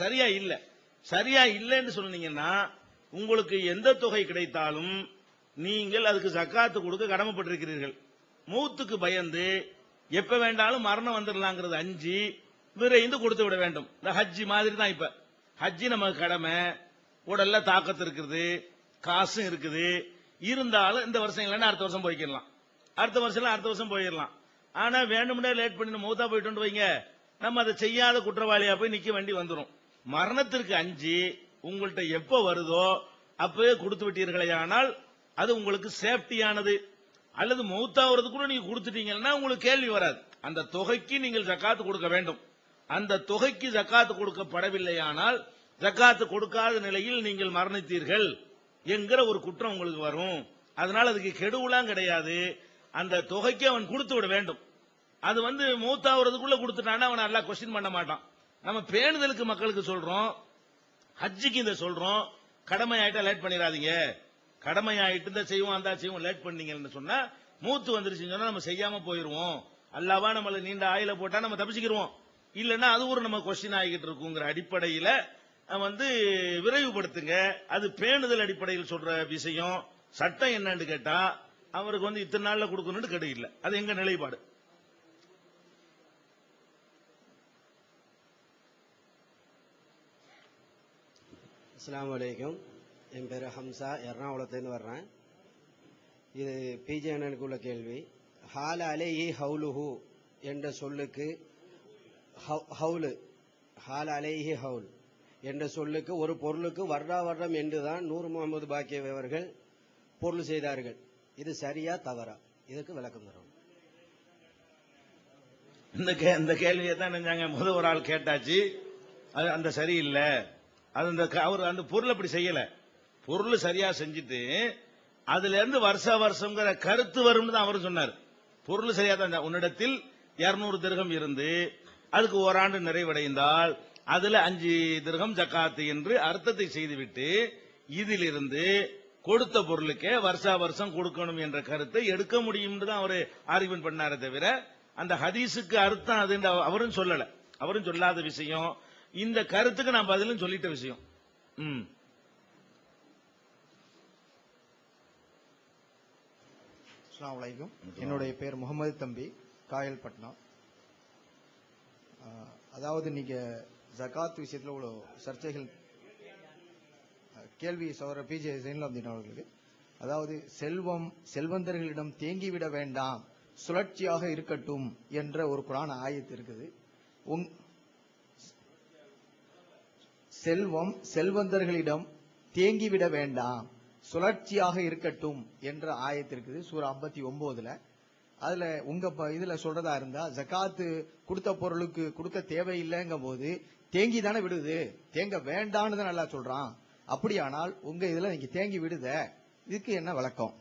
சரியா இல்ல. சரியா இல்லைன்னு சொன்னீங்கன்னா உங்களுக்கு எந்த தொகை கிடைத்தாலும் நீங்கள் அதுக்கு சக்காத்து கொடுக்க கடமைப்பட்டிருக்கிறீர்கள். மூத்துக்கு பயந்து எப்ப வேண்டாலும் மரணம் வந்துடலாங்கிறது அஞ்சு விரைந்து கொடுத்து விட வேண்டும். இந்த ஹஜ்ஜி மாதிரி தான் இப்ப. ஹஜ்ஜி நமக்கு கடமை உடல்ல தாக்கத்து இருக்குது காசும் இருக்குது. இருந்தாலும் இந்த வருஷம் இல்லைன்னா அடுத்த வருஷம் போய்க்கிடலாம். அடுத்த வருஷம் அடுத்த வருஷம் போயிடலாம். ஆனா வேணும்னே லேட் பண்ணி மூத்தா போயிட்டு வைங்க. நம்ம அதை செய்யாத குற்றவாளியா போய் நிக்க வேண்டி வந்துடும் மரணத்திற்கு அஞ்சு உங்கள்கிட்ட எப்ப வருதோ அப்பவே கொடுத்து விட்டீர்களே ஆனால் அது உங்களுக்கு சேஃப்டியானது. அல்லது மௌத்தாவதுக்குள்ள நீங்க கொடுத்துட்டீங்கன்னா உங்களுக்கு கேள்வி வராது. அந்த தொகைக்கு நீங்கள் ஜக்காத்து கொடுக்க வேண்டும். அந்த தொகைக்கு ஜக்காத்து கொடுக்கப்படவில்லையானால் ஜக்காத்து கொடுக்காத நிலையில் நீங்கள் மரணித்தீர்கள் என்கிற ஒரு குற்றம் உங்களுக்கு வரும். அதனால அதுக்கு கெடுவுலாம் கிடையாது. அந்த தொகைக்கு அவன் கொடுத்து விட வேண்டும். அது வந்து மூத்தாவதுக்குள்ள கொடுத்துட்டான்னா அவன் நல்லா கொஸ்டின் பண்ண மாட்டான். நம்ம பேணுதலுக்கு மக்களுக்கு சொல்றோம் ஹஜ்ஜிக்கு இதை சொல்றோம் கடமை ஆயிட்டா லேட் பண்ணிடாதீங்க. கடமை ஆயிட்டு இந்த செய்வோம் அந்த செய்வோம் லேட் பண்ணீங்கன்னு சொன்னா மூத்து வந்துருச்சுன்னு சொன்னா நம்ம செய்யாம போயிருவோம். அல்லாவா நம்மள நீண்ட ஆயில போட்டா நம்ம தப்பிச்சுக்கிருவோம். இல்லைன்னா அது ஒரு நம்ம கொஸ்டின் ஆகிட்டு இருக்குங்கிற அடிப்படையில வந்து விரைவுபடுத்துங்க. அது பேணுதல் அடிப்படையில் சொல்ற விஷயம். சட்டம் என்னன்னு கேட்டா அவருக்கு வந்து இத்தனை நாள்ல கொடுக்கணும்னு கிடையாது அது எங்க நிலைப்பாடு? அஸ்லாம் வலைக்கும் என் பேர் ஹம்சா எர்ணாகுளத்துலேருந்து வர்றேன். இது பிஜே அண்ணனுக்கு உள்ள கேள்வி. ஹால அலேஹி ஹவுலுஹு என்ற சொல்லுக்கு ஹவு- ஹவுலு. ஹால அலேஹி ஹவுல் என்ற சொல்லுக்கு ஒரு பொருளுக்கு வர்றா வர்றம் என்றுதான் நூறு முகமது பாக்கியவை அவர்கள் பொருள் செய்தார்கள். இது சரியா தவறா? இதுக்கு விளக்கம் தரும் இந்த கே- கேள்வியை தான் நினைஞ்சாங்க முதல் ஒரு ஆள் கேட்டாச்சு. அது அந்த சரியில்லை. அது அந்த க- அவர் அந்த பொருள் அப்படி செய்யல. பொருள் சரியா செஞ்சுட்டு அதுல இருந்து வருஷ வருஷங்கிற கருத்து வரும்னு தான் அவரும் சொன்னார். பொருள் சரியா தான் உன்னிடத்தில் 200 திருகம் இருந்து அதுக்கு ஓராண்டு நிறைவடைந்தால் அதுல அஞ்சு திருகம் ஜக்காத்து என்று அர்த்தத்தை செய்துவிட்டு இதிலிருந்து கொடுத்த பொருளுக்கே வருஷா வருஷம் கொடுக்கணும் என்ற கருத்தை எடுக்க முடியும் தான் அவர் ஆர்குமெண்ட் பண்ணாரே தவிர அந்த ஹதீஸுக்கு அர்த்தம் அது அவரும் சொல்லல. அவரும் சொல்லாத விஷயம் இந்த கருத்துக்கு நான் பதிலும் சொல்லிட்ட விஷயம். ம். என்னுடைய பேர் முகமது தம்பி காயல்பட்னம் ஆஹ், அதாவது நீங்க ஜகாத் விஷயத்துல இவ்வளோ சர்ச்சைகள் கேள்வி சௌர பிஜே ஜெயின்லாப்தீன் அவர்களுக்கு. அதாவது செல்வம் செல்வந்தர்களிடம் தேங்கிவிட வேண்டாம் சுழற்சியாக இருக்கட்டும் என்ற ஒரு குரான் ஆயத்து இருக்குது. உங் செல்வம் செல்வந்தர்களிடம் தேங்கிவிட வேண்டாம். சுழற்சியாக இருக்கட்டும் என்ற ஆயத்து சூரா ஐம்பத்தி ஒன்பதுல அதுல உங்க ப- இதுல சொல்றதா இருந்தா ஜகாத்து கொடுத்த பொருளுக்கு கொடுக்க தேவையில்லைங்கும் போது தேங்கி தானே விடுது. தேங்க வேண்டான்னு தான் நல்லா சொல்றான். அப்படியானால் உங்க இதுல நீங்க தேங்கி விடுத. இதுக்கு என்ன விளக்கம்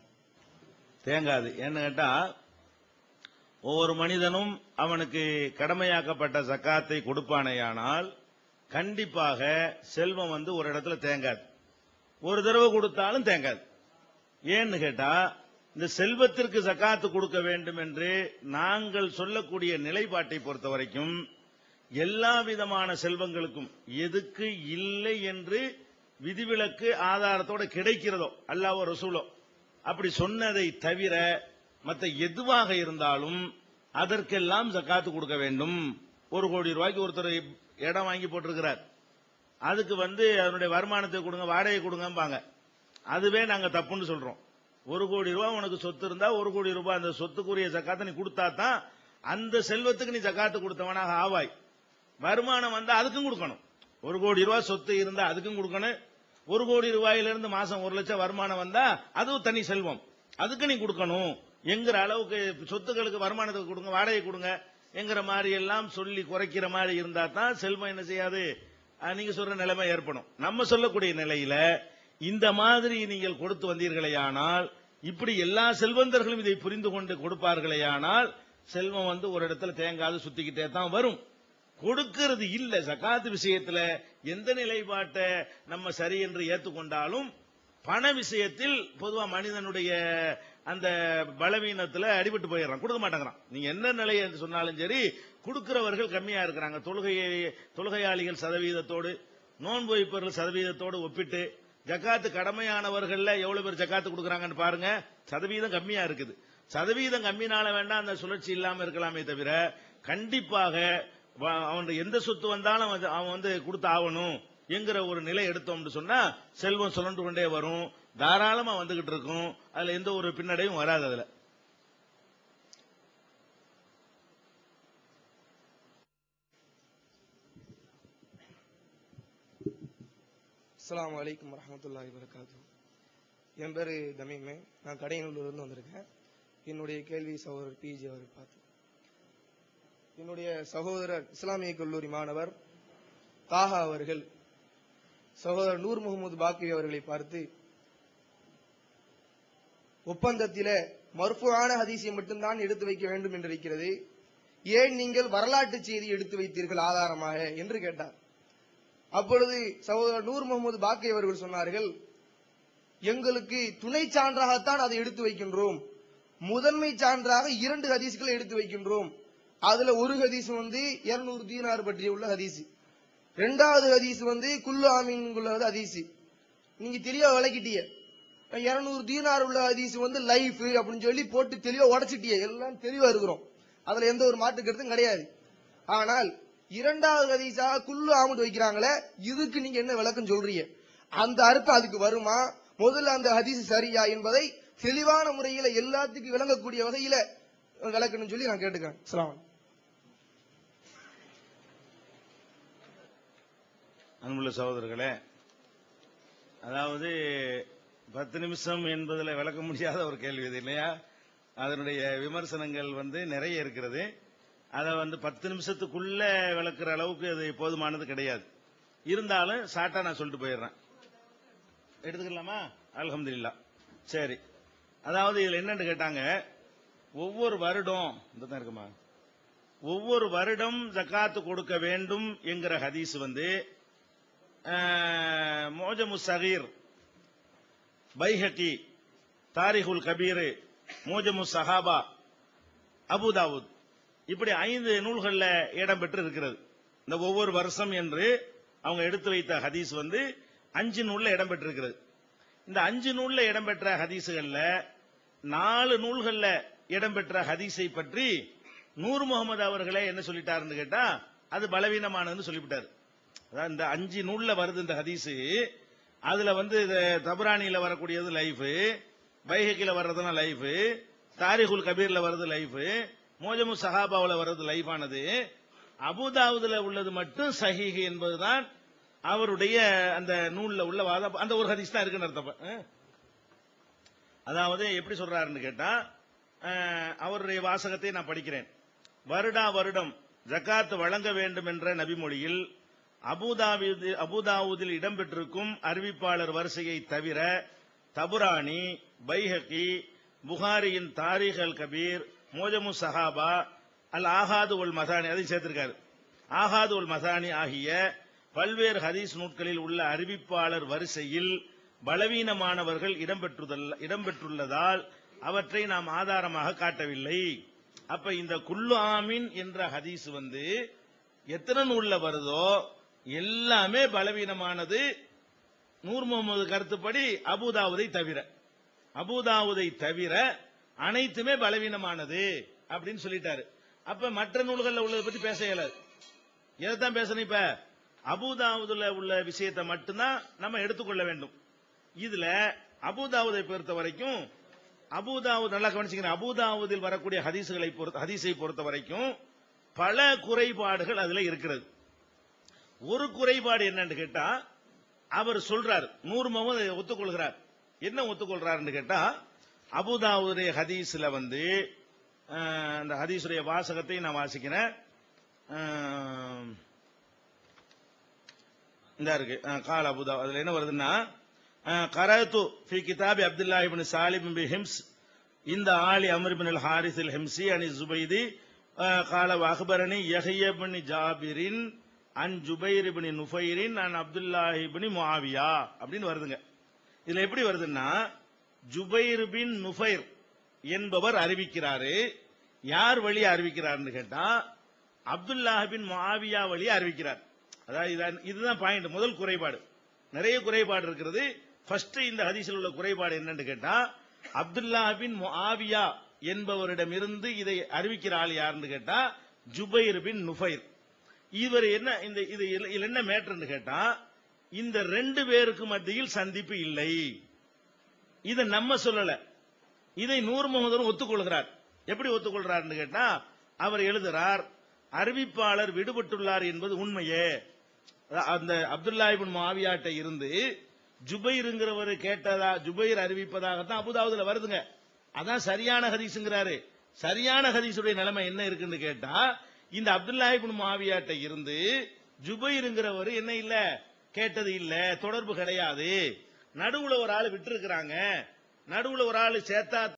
தேங்காது. ஏன்னு கேட்டா ஒவ்வொரு மனிதனும் அவனுக்கு கடமையாக்கப்பட்ட ஜக்காத்தை கொடுப்பானேயானால் கண்டிப்பாக செல்வம் வந்து ஒரு இடத்துல தேங்காது. ஒரு தடவை கொடுத்தாலும் தேங்காது. ஏன்னு கேட்டா இந்த செல்வத்திற்கு சக்காத்து கொடுக்க வேண்டும் என்று நாங்கள் சொல்லக்கூடிய நிலைப்பாட்டை பொறுத்த வரைக்கும் எல்லா விதமான செல்வங்களுக்கும் எதுக்கு இல்லை என்று விதிவிலக்கு ஆதாரத்தோட கிடைக்கிறதோ அல்லாவோ ரசூலோ அப்படி சொன்னதை தவிர மற்ற எதுவாக இருந்தாலும் அதற்கெல்லாம் ஜக்காத்து கொடுக்க வேண்டும். ஒரு கோடி ரூபாய்க்கு ஒருத்தர் இடம் வாங்கி போட்டிருக்கிறார். அதுக்கு வந்து அதனுடைய வருமானத்தை கொடுங்க வாடகை கொடுங்கம்பாங்க. அதுவே நாங்க தப்புன்னு சொல்றோம். ஒரு கோடி ரூபாய் உனக்கு சொத்து இருந்தா ஒரு கோடி ரூபாய் அந்த சொத்துக்குரிய ஜக்காத்தை நீ கொடுத்தா தான் அந்த செல்வத்துக்கு நீ ஜக்காத்து கொடுத்தவனாக ஆவாய். வருமானம் வந்தா அதுக்கும் கொடுக்கணும். ஒரு கோடி ரூபாய் சொத்து இருந்தா அதுக்கும் கொடுக்கணும். ஒரு கோடி ரூபாயிலிருந்து மாசம் ஒரு லட்சம் வருமானம் வந்தா அதுவும் தனி செல்வம். அதுக்கு நீ கொடுக்கணும். எங்கிற அளவுக்கு சொத்துக்களுக்கு வருமானத்துக்கு கொடுங்க வாடகை கொடுங்க. என்கிற மாதிரி எல்லாம் சொல்லி குறைக்கிற மாதிரி இருந்தா தான் செல்வம் என்ன செய்யாது? நீங்க சொல்ற நிலைமை ஏற்படும். நம்ம சொல்லக்கூடிய நிலையில இந்த மாதிரி நீங்கள் கொடுத்து வந்தீர்களேயானால் இப்படி எல்லா செல்வந்தர்களும் இதை புரிந்து கொண்டு கொடுப்பார்களேயானால் செல்வம் வந்து ஒரு இடத்துல தேங்காது சுத்திக்கிட்டே தான் வரும். கொடுக்கிறது இல்ல. சகாத்து விஷயத்துல எந்த நிலைப்பாட்டை நம்ம சரி என்று ஏத்துக்கொண்டாலும் பண விஷயத்தில் பொதுவா மனிதனுடைய அந்த பலவீனத்துல அடிபட்டு போயிடுறான். கொடுக்க மாட்டேங்கிறான். நீங்க என்ன நிலை என்று சொன்னாலும் சரி கொடுக்கிறவர்கள் கம்மியா இருக்கிறாங்க. தொழுகையை தொழுகையாளிகள் சதவீதத்தோடு நோன்பு வைப்பவர்கள் சதவீதத்தோடு ஒப்பிட்டு ஜக்காத்து கடமையானவர்கள்ல எவ்வளவு பேர் ஜக்காத்து கொடுக்குறாங்கன்னு பாருங்க சதவீதம் கம்மியா இருக்குது. சதவீதம் கம்மினால வேண்டாம் அந்த சுழற்சி இல்லாம இருக்கலாமே தவிர கண்டிப்பாக அவன் எந்த சொத்து வந்தாலும் அவன் வந்து கொடுத்து ஆகணும் என்கிற ஒரு நிலை எடுத்தோம்னு சொன்னா செல்வம் சுழன்று கொண்டே வரும். தாராளமா வந்துகிட்டு இருக்கும். அதுல எந்த ஒரு பின்னடையும் வராது அதுல. அஸ்லாம் வலைக்கம் வரமத்துல்லாஹி வரகாத்து என் பேர் தமிமே. நான் கடையனூர்லேருந்து வந்திருக்கேன். என்னுடைய கேள்வி சகோதரர் பிஜி அவரை பார்த்து. என்னுடைய சகோதரர் இஸ்லாமிய கல்லூரி மாணவர் தாஹா அவர்கள் சகோதரர் நூர் முகமது பாக்கி அவர்களை பார்த்து ஒப்பந்தத்தில மறுப்புவான ஹதீஸை மட்டும்தான் எடுத்து வைக்க வேண்டும் என்று இருக்கிறது. ஏன் நீங்கள் வரலாற்று செய்தி எடுத்து வைத்தீர்கள் ஆதாரமாக என்று கேட்டார். அப்பொழுது சகோதரர் நூர் முகமது பாக்கை அவர்கள் சொன்னார்கள் எங்களுக்கு துணை சான்றாகத்தான் அதை எடுத்து வைக்கின்றோம். முதன்மை சான்றாக இரண்டு ஹதீஸ்களை எடுத்து வைக்கின்றோம். அதுல ஒரு ஹதீஸ் வந்து 200 தீனார் பற்றிய உள்ள ஹதீஸ். ரெண்டாவது ஹதீஸ் வந்து குல்லு ஆமீன் உள்ள ஹதீஸ். நீங்க தெளிவா விளக்கிட்டீங்க 200 தீனார் உள்ள ஹதீஸ் வந்து லைஃப் அப்படின்னு சொல்லி போட்டு தெளிவா உடைச்சிட்டியே. எல்லாம் தெளிவா இருக்கிறோம். அதுல எந்த ஒரு மாற்று கருத்தும் கிடையாது. ஆனால் இரண்டாவது ஹதீஸாக குல்லு ஆமது வைக்கிறாங்களே இதுக்கு நீங்க என்ன விளக்கம் சொல்றீங்க? அந்த அர்த்தம் அதுக்கு வருமா? முதல்ல அந்த ஹதீஸ் சரியா என்பதை தெளிவான முறையில எல்லாத்துக்கும் விளங்கக்கூடிய வகையில விளக்கணும்னு சொல்லி நான் கேட்டுக்கிறேன். அஸ்ஸலாமு அன்புள்ள சகோதரர்களே அதாவது பத்து நிமிஷம் என்பதில் விளக்க முடியாத ஒரு கேள்வி இது இல்லையா? அதனுடைய விமர்சனங்கள் வந்து நிறைய இருக்கிறது. அதை வந்து பத்து நிமிஷத்துக்குள்ள விளக்குற அளவுக்கு அது போதுமானது கிடையாது. இருந்தாலும் ஷார்ட்டா நான் சொல்லிட்டு போயிடுறேன். எடுத்துக்கலாமா? அல்ஹம்துலில்லாஹ் சரி. அதாவது இதுல என்னன்னு கேட்டாங்க ஒவ்வொரு வருடம் இந்த தான் இருக்குமா? ஒவ்வொரு வருடம் ஜக்காத்து கொடுக்க வேண்டும் என்கிற ஹதீஸ் வந்து மோஜமு சகீர் பைஹகி தாரிகுல் கபீரு மோஜமு சஹாபா அபுதாவுத் இப்படி ஐந்து நூல்களில் இடம்பெற்று இருக்கிறது இந்த ஒவ்வொரு வருஷம் என்று அவங்க எடுத்து வைத்த ஹதீஸ் வந்து அஞ்சு நூலில் இடம்பெற்றிருக்கிறது இந்த அஞ்சு நூலில் இடம்பெற்ற ஹதீஸுகளில் நாலு நூல்களில் இடம்பெற்ற ஹதீஸை பற்றி நூர் முகமது அவர்களே என்ன சொல்லிட்டாருன்னு கேட்டா அது பலவீனமானதுன்னு சொல்லிவிட்டார். அதான் இந்த அஞ்சு நூல்ல வருது இந்த ஹதீஸு அதுல வந்து இந்த தபரானியில வரக்கூடியது லைஃப் பைஹக்கில வர்றதுலாம் லைஃப் தாரிகுல் கபீர்ல வர்றது லைஃப் மோஜமு சஹாபாவில் வர்றது லைஃப் ஆனது. அபுதாவுதுல உள்ளது மட்டும் சஹிஹ் என்பதுதான் அவருடைய அந்த நூல்ல உள்ள வாத அந்த ஒரு ஹதீஸ் தான் இருக்குன்னு அர்த்தம். அதாவது எப்படி சொல்றாருன்னு கேட்டா அவருடைய வாசகத்தை நான் படிக்கிறேன். வருடா வருடம் ஜக்காத் வழங்க வேண்டும் என்ற நபிமொழியில் அபுதாபிது அபுதாவுதில் இடம்பெற்றிருக்கும் அறிவிப்பாளர் வரிசையை தவிர தபுரானி பைஹகி புகாரியின் தாரிக் அல் கபீர் மோஜமு சஹாபா அல் ஆகாது உல் மசானி அதை சேர்த்திருக்காரு. ஆகாது உல் மசானி ஆகிய பல்வேறு ஹதீஸ் நூட்களில் உள்ள அறிவிப்பாளர் வரிசையில் பலவீனமானவர்கள் இடம்பெற்றுள்ளதால் அவற்றை நாம் ஆதாரமாக காட்டவில்லை. அப்ப இந்த குல்லு ஆமீன் என்ற ஹதீஸ் வந்து எத்தனை நூல்ல வருதோ எல்லாமே பலவீனமானது. நூர் முகமது கருத்துப்படி அபுதாவுதை தவிர அபுதாவுதை தவிர அனைத்துமே பலவீனமானது அப்படின்னு சொல்லிட்டாரு. அப்ப மற்ற நூல்களில் உள்ளதை பத்தி பேச இயலாது. எதைத்தான் பேசணும் இப்ப? அபுதாவுதுல உள்ள விஷயத்தை மட்டும்தான் நம்ம எடுத்துக்கொள்ள வேண்டும். இதுல அபுதாவுதை பொறுத்த வரைக்கும் அபுதாவுத் நல்லா கவனிச்சுக்கிறேன் அபுதாவுதில் வரக்கூடிய ஹதீசுகளை பொறுத்த ஹதீஸை பொறுத்த வரைக்கும் பல குறைபாடுகள் அதுல இருக்கிறது. ஒரு குறைபாடு என்னன்னு கேட்டா அவர் சொல்றார் நூறு முகமது ஒத்துக்கொள்கிறார். என்ன ஒத்துக்கொள்றாருன்னு கேட்டா அபுதாவுடைய ஹதீஸ்ல வந்து அந்த ஹதீஸுடைய வாசகத்தை நான் வாசிக்கிறேன். இந்த இருக்கு. கால் அபுதா அதுல என்ன வருதுன்னா கரத்து ஃபி கிதாபி அப்துல்லா இப்னு பி ஹிம்ஸ் இந்த ஆலி அமர்பின் அல் ஹாரிஸ் அல் ஹிம்சி அனி ஜுபைதி கால அக்பரணி யஹியபின் ஜாபிரின் அன் ஜுபைர் இபினி நுஃபைரின் அன் அப்துல்லாஹி இபினி முஆவியா அப்படின்னு வருதுங்க. இதுல எப்படி வருதுன்னா ஜுபைர் பின் நுஃபைர் என்பவர் அறிவிக்கிறாரு. யார் வழி அறிவிக்கிறார்னு கேட்டா அப்துல்லாஹ் மாவியா வழி அறிவிக்கிறார். அதாவது இதுதான் பாயிண்ட் முதல் குறைபாடு. நிறைய குறைபாடு இருக்கிறது. ஃபர்ஸ்ட் இந்த ஹதீஸில் உள்ள குறைபாடு என்னன்னு கேட்டா அப்துல்லாஹ் பின் முஆவியா என்பவரிடமிருந்து இதை அறிவிக்கிற ஆள் யாருன்னு கேட்டா ஜுபைர் பின் நுஃபைர். இவர் என்ன இந்த இது என்ன மேட்டர்னு கேட்டா இந்த ரெண்டு பேருக்கு மத்தியில் சந்திப்பு இல்லை. இதை நம்ம சொல்லல. இதை நூறு முகமது ஒத்துக்கொள்கிறார். எப்படி ஒத்துக்கொள்றார்னு கேட்டா அவர் எழுதுறார் அறிவிப்பாளர் விடுபட்டுள்ளார் என்பது உண்மையே. அந்த அப்துல்லாஹிபின் இப்னு மாவியாட்ட இருந்து ஜுபைருங்கிறவர் கேட்டதா ஜுபைர் அறிவிப்பதாகத்தான் அபுதாவுதுல வருதுங்க. அதான் சரியான ஹதீஸ்ங்கிறாரு. சரியான ஹதீஸுடைய நிலைமை என்ன இருக்குன்னு கேட்டா இந்த அப்துல்லாஹிபின் மாவியாட்ட இருந்து ஜுபைருங்கிறவர் என்ன இல்ல? கேட்டது இல்ல. தொடர்பு கிடையாது. நடுவுல ஒரு ஆள் விட்டு நடுவுல ஒரு ஆள் சேர்த்தா